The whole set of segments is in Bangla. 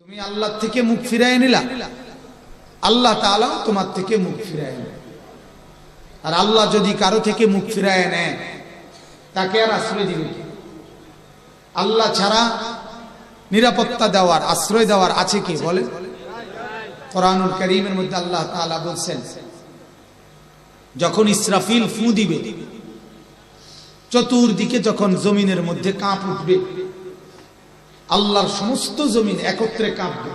তুমি আল্লাহ থেকে মুখ ফিরাই নিলা। আল্লাহ তাআলাও তোমার থেকে মুখ ফিরায় নেয়। আর আল্লাহ যদি কারও থেকে মুখ ফিরায় নেয়, তাকে আর আশ্রয় দিবে আল্লাহ ছাড়া নিরাপত্তা দেওয়ার, আশ্রয় দেওয়ার আছে কি? বলে কোরআনুল করিমের মধ্যে আল্লাহ তাআলা বলছেন, যখন ইসরাফিল ফু দিবে, চতুর্দিকে যখন জমিনের মধ্যে কাঁপ উঠবে আল্লাহর সমস্ত জমিন একত্রে কাঁপবে,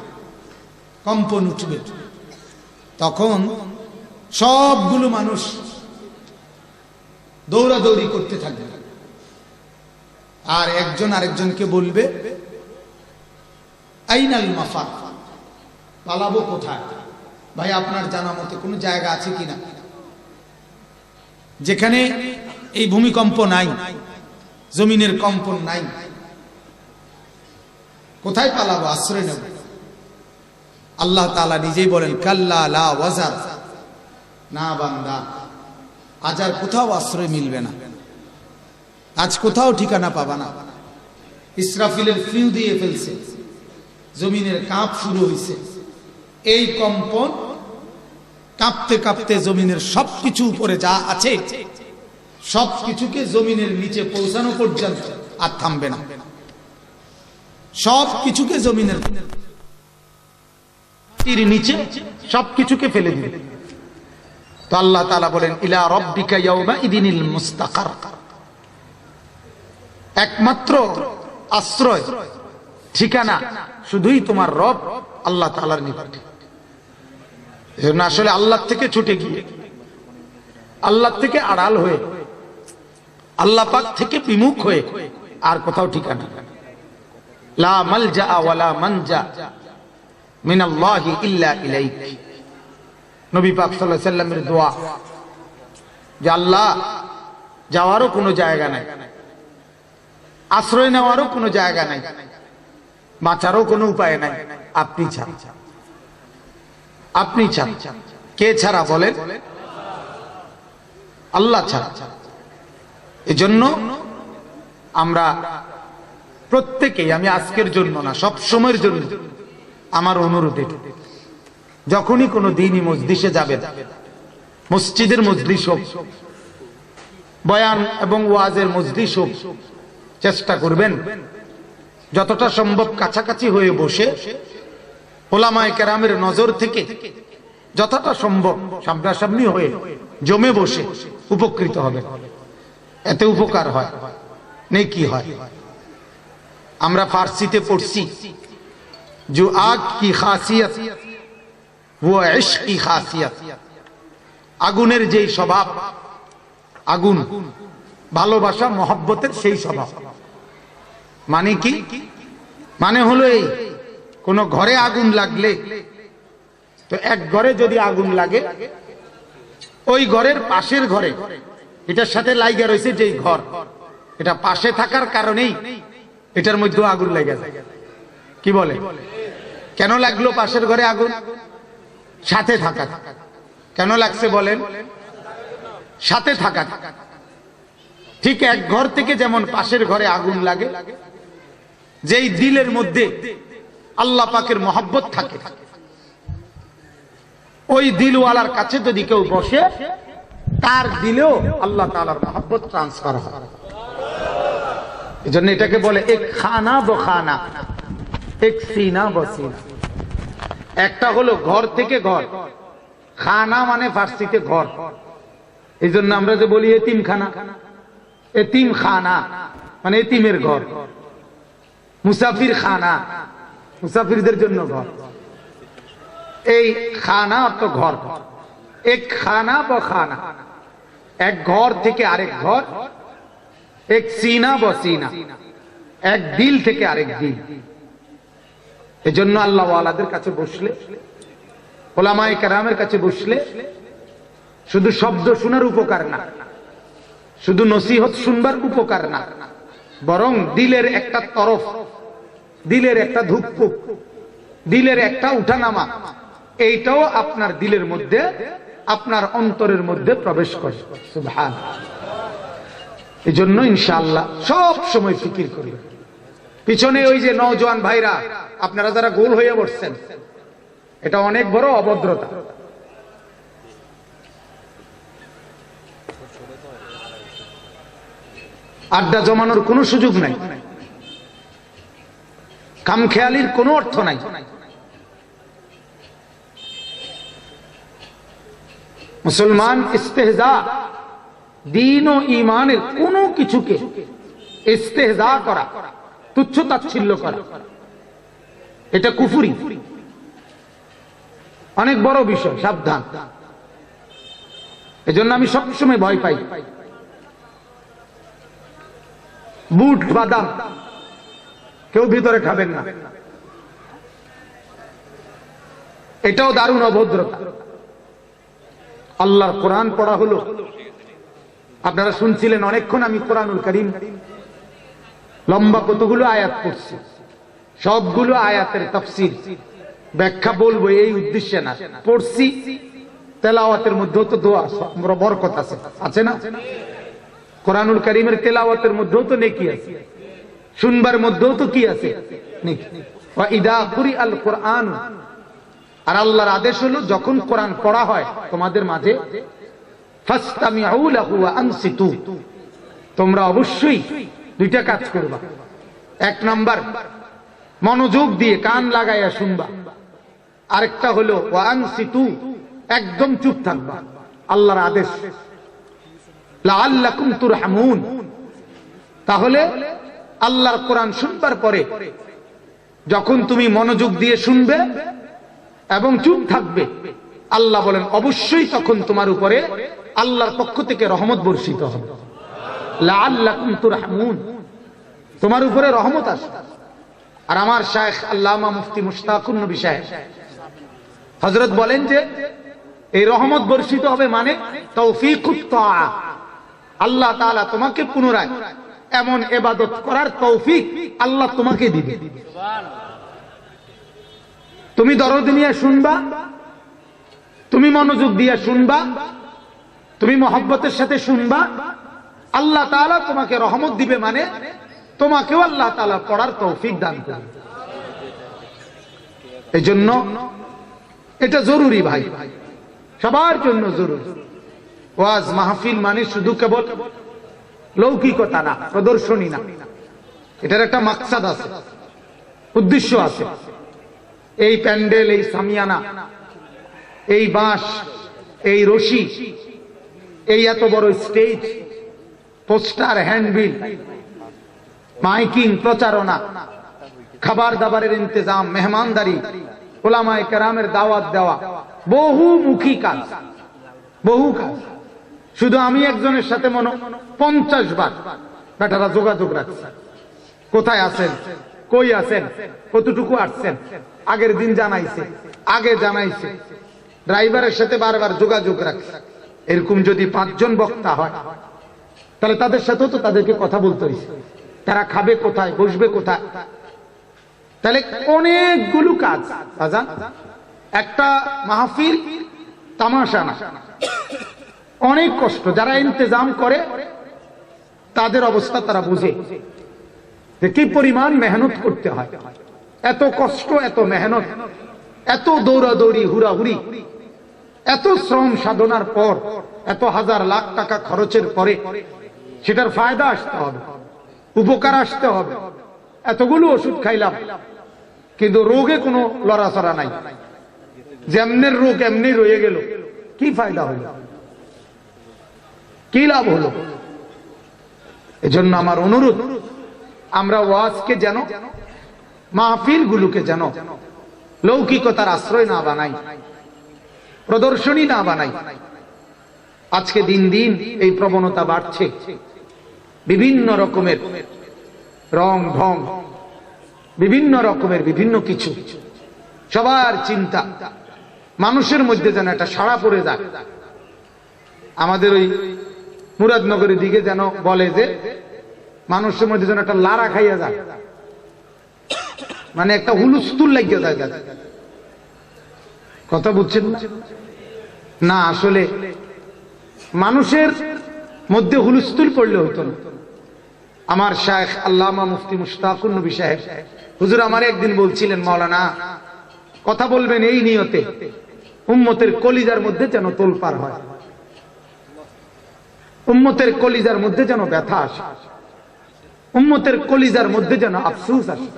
কম্পন উঠবে। তখন সবগুলো মানুষ দৌড়াদৌড়ি করতে থাকবে। আর একজন আরেকজনকে বলবে, আইনাল মাফা পালাবো কোথায়? ভাই, আপনার জানা মতে কোনো জায়গা আছে কিনা? যেখানে এই ভূমিকম্প নাই, জমিনের কম্পন নাই। কোথায় পালাবো? আশ্রয় নেব। আল্লাহ তালা নিজেই বলেন, কাল্লা লা না বান্দা, আজ আর কোথাও আশ্রয় মিলবে না। আজ কোথাও ঠিকানা পাবা না। ইসরাফিলের ফিউ দিয়ে ফেলছে। জমিনের কাঁপ শুরু হয়েছে এই কম্পন কাঁপতে কাঁপতে জমিনের সবকিছু উপরে যা আছে সব কিছুকে জমিনের নিচে পৌঁছানো পর্যন্ত আর থামবে না। সব কিছুকে জমিনের নিচে সব কিছুকে ফেলে দিবে। তো আল্লাহ তাআলা বলেন, ইলা রব্বিকা ইদিনিল মুস্তাকার। একমাত্র আশ্রয়, ঠিকানা শুধুই তোমার রব, আল্লাহ তালার নিকটে। আসলে আল্লাহ থেকে ছুটে গিয়ে, আল্লাহ থেকে আড়াল হয়ে, আল্লাহ পাক থেকে বিমুখ হয়ে আর কোথাও ঠিকানা লা মালজা ওয়ালা মানজা মিনাল্লাহি ইল্লা ইলাইক। নবী পাক সাল্লাল্লাহু যাওয়ারও কোনো জায়গা নাই, আশ্রয় নেওয়ারও কোনো জায়গা নাই, বাঁচারও কোনো উপায় নাই, আপনি ছাড়া। আপনি ছাড়া। কে ছাড়া বলেন? আল্লাহ ছাড়া। এজন্য আমরা প্রত্যেকেই আমি আজকের জন্য না, সব সময়ের জন্য আমার অনুরোধ। যখনই কোনো দিনই মসজিষে যাবেন মসজিদের মজলিস হোক, বয়ান এবং ওয়াজের মজলিস হোক, চেষ্টা করবেন, যতটা সম্ভব কাছাকাছি হয়ে বসে ওলামায় কেরামের নজর থেকে যতটা সম্ভব সামনাসামনি হয়ে জমে বসে উপকৃত হবে এতে উপকার হয় নেই কি হয় আমরা ফার্সিতে পড়ছি। যে আগ কি খাসিয়ত, ও এশ কি খাসিয়ত। আগুনের যেই স্বভাব, আগুন, ভালোবাসা, মহব্বতের সেই স্বভাব। মানে কি? মানে হলো এই, কোন ঘরে আগুন লাগলে, তো এক ঘরে যদি আগুন লাগে, ওই ঘরের পাশের ঘরে, এটার সাথে লাইগা রয়েছে যেই ঘর, এটা পাশে থাকার কারণেই এটার মধ্যে আগুন লেগে যায়। কি বলে? কেন লাগল পাশের ঘরে আগুন? সাথে থাকা কেন লাগছে বলেন? সাথে থাকা ঠিক এক ঘর থেকে যেমন পাশের ঘরে আগুন লাগে, যেই দিলের মধ্যে আল্লাহ পাকের মহব্বত থাকে। ওই দিলওয়ালার কাছে যদি কেউ বসে, তার দিলেও আল্লাহ তালার মহব্বত ট্রান্সফার হয়। জন্য এটাকে বলে একটা হলো ঘর থেকে ঘর। খানা মানে ফার্সিতে ঘর। এই জন্য আমরা যে বলি এতিম খানা এতিম খানা মানে এতিমের ঘর। মুসাফির খানা, মুসাফিরদের জন্য ঘর। এই খানা অর্থ ঘর। এক খানা ব খানা। এক ঘর থেকে আরেক ঘর। এক সিনা ব সিনা। এক দিল থেকে আরেক দিল। এজন্য আল্লাহ আলাদের কাছে বসলে, ওলামায় কেরামের কাছে বসলে, শুধু শব্দ শোনার উপকার না, শুধু নসিহত শুনবার উপকার না, বরং দিলের একটা তরফ, দিলের একটা ধুকপুক দিলের একটা উঠানামা, এইটাও আপনার দিলের মধ্যে, আপনার অন্তরের মধ্যে প্রবেশ করে। সুবহান এই জন্য ইনশাআল্লাহ সব সময় ফিকির করবে পিছনে ওই যে নওজোয়ান ভাইরা, আপনারা যারা গোল হয়ে বসছেন, এটা অনেক বড় অভদ্রতা। আড্ডা জমানোর কোনো সুযোগ নাই। কামখেয়ালির কোনো অর্থ নাই। মুসলমান ইস্তেহজা দিন ও ইমানের কোনো কিছুকে ইস্তেহজা করা, তুচ্ছ তাচ্ছিল্য করা। এটা কুফুরি। অনেক বড় বিষয়, সাবধান। এজন্য আমি সবসময় ভয় পাই। বুট, বাদাম কেউ ভিতরে খাবেন না। এটাও দারুণ অভদ্রতা। আল্লাহর কোরআন পড়া হলো। আপনারা শুনছিলেন অনেকক্ষণ আমি কোরআনুল করিম লম্বা কতগুলো আয়াত পড়ছি। সবগুলো আয়াতের তফসির। ব্যাখ্যা বলব এই উদ্দেশ্যে না। পড়ছি, তেলাওয়াতের মধ্যেও তো দোয়া বরকত আছে। আছে না? কোরআনুল করিমের তেলাওয়াতের মধ্যেও তো নেকি আছে। শুনবার মধ্যেও তো কি আছে? আল কোরআন। আর আল্লাহর আদেশ হলো, যখন কোরআন পড়া হয়, তোমাদের মাঝে তোমরা অবশ্যই দুইটা কাজ করবা। এক নাম্বার, মনোযোগ দিয়ে কান লাগাইয়া শুনবা। আরেকটা হলো, ওয়া আনসিতু একদম চুপ থাকবা। আল্লাহর আদেশ। তাহলে আল্লাহর কোরআন শুনবার পরে যখন তুমি মনোযোগ দিয়ে শুনবে এবং চুপ থাকবে, আল্লাহ বলেন, অবশ্যই তখন তোমার উপরে আল্লাহর পক্ষ থেকে রহমত বর্ষিত হবে। তোমার উপরে রহমত আসবে আর আমার শায়েখ আল্লামা মুফতি মুশতাকুন নবী সাহেব, হযরত বলেন যে, এই রহমত বর্ষিত হবে মানে আল্লাহ তোমাকে পুনরায় এমন এবাদত করার তৌফিক আল্লাহ তোমাকে দিবে। তুমি দরদ নিয়ে শুনবা, তুমি মনোযোগ দিয়ে শুনবা তুমি মহব্বতের সাথে শুনবা, আল্লাহ তাআলা তোমাকে রহমত দিবে মানে তোমাকেও আল্লাহ তাআলা পড়ার তৌফিক দান করবে। এই জন্য এটা জরুরি ভাই, সবার জন্য জরুরি। ওয়াজ মাহফিল মানে শুধু কেবল লৌকিকতা না, প্রদর্শনী না। এটার একটা মাকসাদ আছে, উদ্দেশ্য আছে। এই প্যান্ডেল, এই সামিয়ানা, এই বাঁশ, এই রশি এই এত বড় স্টেজ পোস্টার হ্যান্ডবিল মাইকিং, প্রচারণা, খাবার দাবারের ইন্তজাম, মেহমানদারি, ওলামায় কেরামের দাওয়াত দেওয়া বহুমুখী কাজ, বহু কাজ। শুধু আমি একজনের সাথে মনে, পঞ্চাশ বার। বেটারা যোগাযোগ রাখছে। কোথায় আছেন? কই আছেন? কতটুকু আসছেন? আগের দিন জানাইছে, আগে জানাইছে। ড্রাইভারের সাথে বারবার যোগাযোগ রাখছে। এরকম যদি পাঁচজন বক্তা হয়, তাহলে তাদের সাথেও তো তাদেরকে কথা বলতে হয়েছে তারা খাবে কোথায়, বসবে কোথায়? তাহলে অনেকগুলো কাজ বাজান একটা মাহফিল তামাশা না অনেক কষ্ট, যারা ইন্তজাম করে, তাদের অবস্থা তারা বুঝে। যে কি পরিমাণ মেহনত করতে হয়। এত কষ্ট, এত মেহনত, এত দৌড়াদৌড়ি, হুড়াহুড়ি। এত শ্রম সাধনার পর, এত হাজার লাখ টাকা খরচের পরে সেটার ফায়দা আসতে হবে, উপকার আসতে হবে। এতগুলো ওষুধ খাইলাম, কিন্তু রোগে কোনো লড়াচড়া নাই। যেমনের রোগ এমনি রয়ে গেল, কি ফায়দা হলো? কি লাভ হলো? এজন্য আমার অনুরোধ, আমরা ওয়াজকে যেন মাহফিল গুলোকে যেন, লৌকিকতার আশ্রয় না বানাই। প্রদর্শনী না বানাই। আজকে দিন দিন এই প্রবণতা বাড়ছে। বিভিন্ন রকমের রং ঢং, বিভিন্ন রকমের বিভিন্ন কিছু। সবার চিন্তা, মানুষের মধ্যে যেন একটা সাড়া পড়ে যায়। আমাদের ওই মুরাদনগরের দিকে যেন বলে যে, মানুষের মধ্যে যেন একটা লারা খাইয়া যায়। মানে একটা হুলুস্তুল লাগিয়ে যায়। কথা বুঝছেন না? আসলে মানুষের মধ্যে হুলস্থুল পড়লে হতো না। আমার শায়েখ আল্লামা মুফতি মুশতাকুর নবী সাহেব, হুজুর আমার একদিন বলছিলেন, মাওলানা, কথা বলবেন এই নিয়তে, উম্মতের কলিজার মধ্যে যেন তোলপার হয়। উম্মতের কলিজার মধ্যে যেন ব্যথা আসে। উম্মতের কলিজার মধ্যে যেন আফসুস আসে।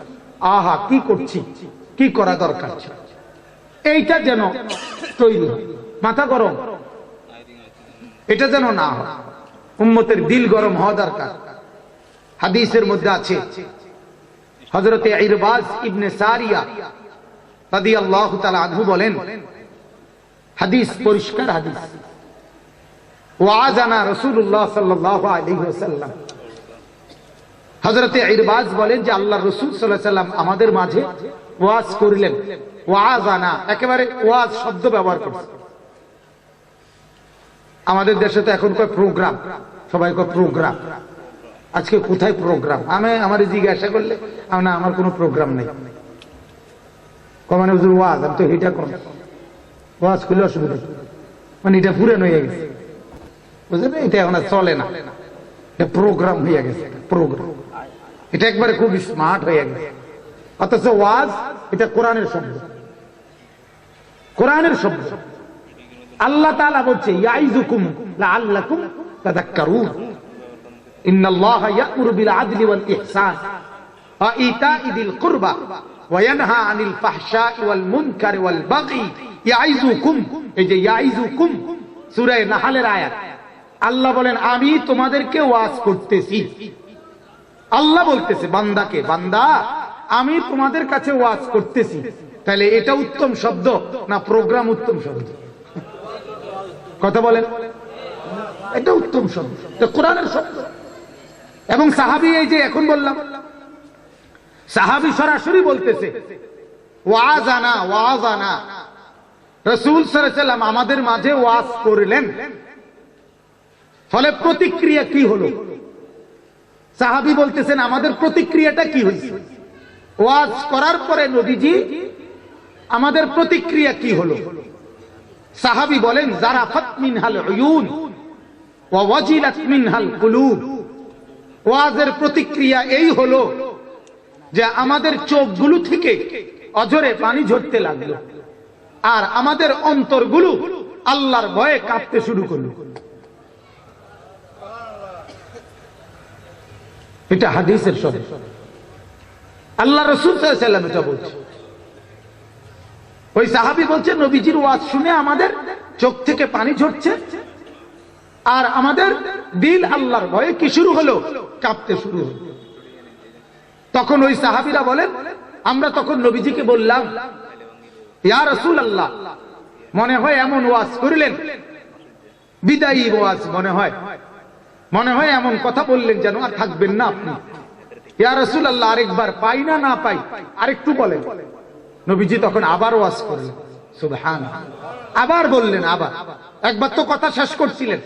আহা, কি করছি? কি করা দরকার ছিল? এইটা যেন তৈরি মাথা গরম। এটা যেন না উম্মতের দিল গরম হওয়া দরকার। হাদিসের মধ্যে আছে। হজরতে ইরবাজ ইবনে সারিয়া রাদিয়াল্লাহু তাআলা আনহু বলেন, হাদিস পরিষ্কার হাদিস। ওয়াজানা রাসূলুল্লাহ সাল্লাল্লাহু আলাইহি ওয়াসাল্লাম। হযরতে ইরবাজ বলেন যে আল্লাহ রসুল আলাইহি আমাদের মাঝে ওয়াজ করলেন। ওয়াজানা, একেবারে ওয়াজ শব্দ ব্যবহার করছে। আমাদের দেশে তো এখন কয় প্রোগ্রাম, সবাই কয় প্রোগ্রাম। আজকে কোথায় প্রোগ্রাম? আমি আমার জিজ্ঞাসা করলে না, আমার কোনো প্রোগ্রাম নেই। কমানে হুজুর, ওয়াজ, আমি তো এটা কম। ওয়াজ করলে অসুবিধা মানে এটা পুরান হয়ে গেছে। বুঝলেন? এটা এখন চলে না। এটা প্রোগ্রাম হয়ে গেছে প্রোগ্রাম। এটা একবারে খুব স্মার্ট হয়ে গেছে। অথচ ওয়াজ, এটা কোরআনের শব্দ। কোরআনের শব্দ। আল্লাহ তাআলা বলছে এই যে ইয়াইযুকুম সূরা নাহলের আয়াত। আল্লাহ বলেন, আমি তোমাদেরকে ওয়াজ করতেছি। আল্লাহ বলতেছে, বান্দাকে, বান্দা, আমি তোমাদের কাছে ওয়াজ করতেছি। তাহলে এটা উত্তম শব্দ না প্রোগ্রাম উত্তম শব্দ? কথা বলেন। এটা উত্তম শব্দ। কোরআনের শব্দ। এবং সাহাবি এই যে এখন বললাম, সাহাবি সরাসরি বলতেছে ওয়াজ আনা ওয়াজ আনা রসুল সাল্লাম আমাদের মাঝে ওয়াজ করলেন। ফলে প্রতিক্রিয়া কি হলো? সাহাবি বলতেছেন, আমাদের প্রতিক্রিয়াটা কি হয়েছে? ওয়াজ করার পরে নবীজি, আমাদের প্রতিক্রিয়া কি হলো? সাহাবি বলেন, জারাফাত মিনহাল উয়ুন ওয়া ওয়াজিলাত মিনহাল কুলুব। ওয়াজের প্রতিক্রিয়া এই হলো যে আমাদের চোখগুলো থেকে অজরে পানি ঝরতে লাগল, আর আমাদের অন্তরগুলো আল্লাহর ভয়ে কাঁপতে শুরু করল। এটা হাদিসের শব্দ। আল্লাহ রসুল এটা বলছে। ওই সাহাবি বলছে, নবীজির ওয়াজ শুনে আমাদের চোখ থেকে পানি ঝরছে আর আমাদের দিল আল্লাহর ভয়ে কি শুরু হলো? কাঁপতে শুরু হলো। তখন ওই সাহাবিরা বলেন, আমরা তখন নবীজিকে বললাম, ইয়া রসুল আল্লাহ মনে হয় এমন ওয়াজ করিলেন। বিদায়ী ওয়াজ মনে হয়। মনে হয় এমন কথা বললেন যেন আর থাকবেন না আপনি। ইয়া রসুল আল্লাহ আরেকবার পাই না না পাই, আরেকটু বলেন। নবীজি তখন আবার করলেন সুবহান আবার বললেন, আবার। একবার তো কথা শেষ করছিলেন।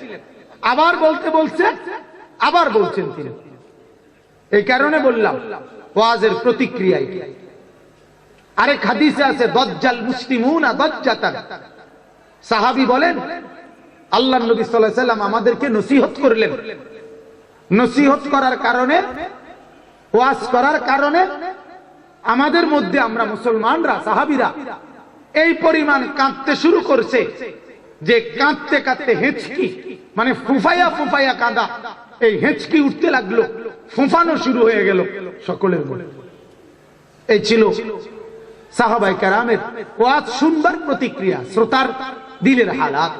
আবার বলতে বলছে, আবার বলছেন তিনি। এই কারণে বললাম, ওয়াজের প্রতিক্রিয়ায়। আরেক হাদিসে আছে, দজ্জাল মুসলিমুনা দজ্জাতান। সাহাবী বলেন আল্লাহ নবী সাল্লাম আমাদেরকে নসিহত করলেন। নসিহত করার কারণে, ওয়াজ করার কারণে আমাদের মধ্যে আমরা মুসলমানরা, সাহাবিরা এই পরিমাণ কাঁদতে শুরু করছে যে কাঁদতে কাঁদতে হেঁচকি মানে ফুফাইয়া ফুফাইয়া কাঁদা। এই হেঁচকি উঠতে লাগল, ফুফানো শুরু হয়ে গেল সকলের মনে। এই ছিল সাহাবাই কারামের ওয়াজ শুনবার প্রতিক্রিয়া, শ্রোতার দিলের হালাত।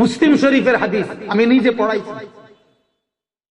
মুসলিম শরীফের হাদিস আমি নিজে পড়াইছি।